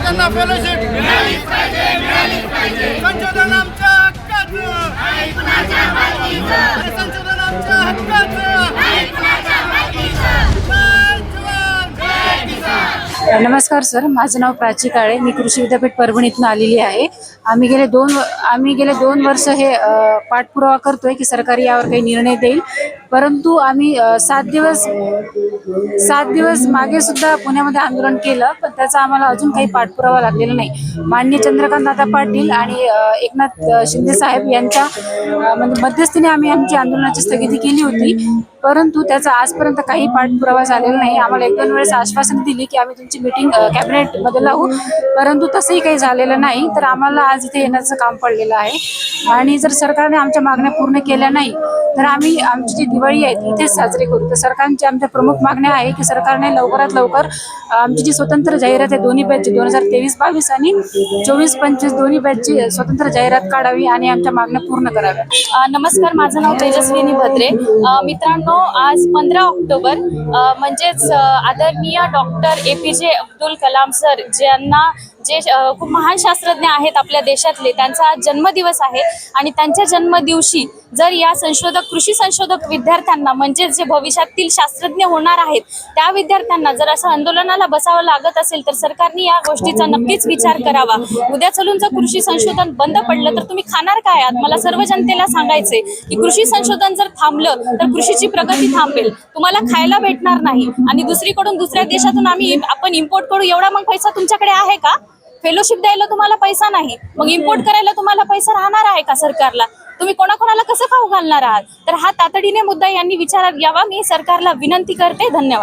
त्यांना फेलोशिप संशोधन आमच्या हक्काचं. संशोधन आमच्या हक्काचं. नमस्कार सर माझं नाव प्राची काळे. मी कृषी विद्यापीठ परभणीतून आलेली आहे. आम्ही गेले दोन आम्ही गेले दोन वर्ष हे पाठपुरावा करतोय की सरकारी यावर काही निर्णय देईल. परंतु आम्ही सात दिवस सात दिवस मागे सुद्धा पुण्यामध्ये आंदोलन केलं पण त्याचा आम्हाला अजून काही पाठपुरावा लागलेला नाही. मान्य चंद्रकांत दादा पाटील आणि एकनाथ शिंदे साहेब यांच्या म्हणजे मध्यस्थीने आम्ही आमची आंदोलनाची स्थगिती केली होती. परंतु त्याचा आजपर्यंत काही पाठपुरावा झालेला नाही. आम्हाला एक दोन वेळेस आश्वासन दिली की आम्ही तुमची मिटिंग कॅबिनेटमध्ये लावू. परंतु तसंही काही झालेलं नाही. तर आम्हाला आज इथे येण्याचं काम पडलेलं आहे. आणि जर सरकारने आमच्या मागण्या पूर्ण केल्या नाही तर आम्ही आमची जी दिवाळी आहे ती इथेच साजरी करू. तर सरकारच्या आमच्या प्रमुख मागण्या आहे की सरकारने लवकरात लवकर आमची जी स्वतंत्र जाहिरात आहे दोन्ही बॅचची दोन हजार तेवीस बावीस आणि चोवीस पंचवीस दोन्ही बॅचची स्वतंत्र जाहिरात काढावी आणि आमच्या मागण्या पूर्ण कराव्या. नमस्कार माझं नाव तेजस्विनी भद्रे मित्रांनो आज पंधरा ऑक्टोबर म्हणजेच आदरणीय डॉक्टर ए पी जे अब्दुल कलाम सर ज्यांना जे खूप महान शास्त्रज्ञ आहेत आपल्या देशातले त्यांचा आज जन्मदिवस आहे. आणि त्यांच्या जन्मदिवशी जर या संशोधक कृषी संशोधक विद्यार्थ्यांना म्हणजेच जे भविष्यातील शास्त्रज्ञ होणार आहेत त्या विद्यार्थ्यांना जर असं आंदोलनाला बसावं लागत असेल तर सरकारने या गोष्टीचा नक्कीच विचार करावा. उद्या चलून जर कृषी संशोधन बंद पडलं तर तुम्ही खाणार काय आहात? मला सर्व जनतेला सांगायचे की कृषी संशोधन जर थांबलं तर कृषीची प्रगती थांबेल. तुम्हाला खायला भेटणार नाही. आणि दुसरीकडून दुसऱ्या देशातून आम्ही आपण इम्पोर्ट करू एवढा मग पैसा तुमच्याकडे आहे का? फेलोशिप द्यायला तुम्हाला पैसा नाही. मग इम्पोर्ट करायला तुम्हाला पैसा राहणार आहे का सरकारला? तुम्ही कोणाकोणाला कसं खाऊ घालणार आहात? तर हा तातडीने मुद्दा यांनी विचारात घ्यावा. मी सरकारला विनंती करते. धन्यवाद.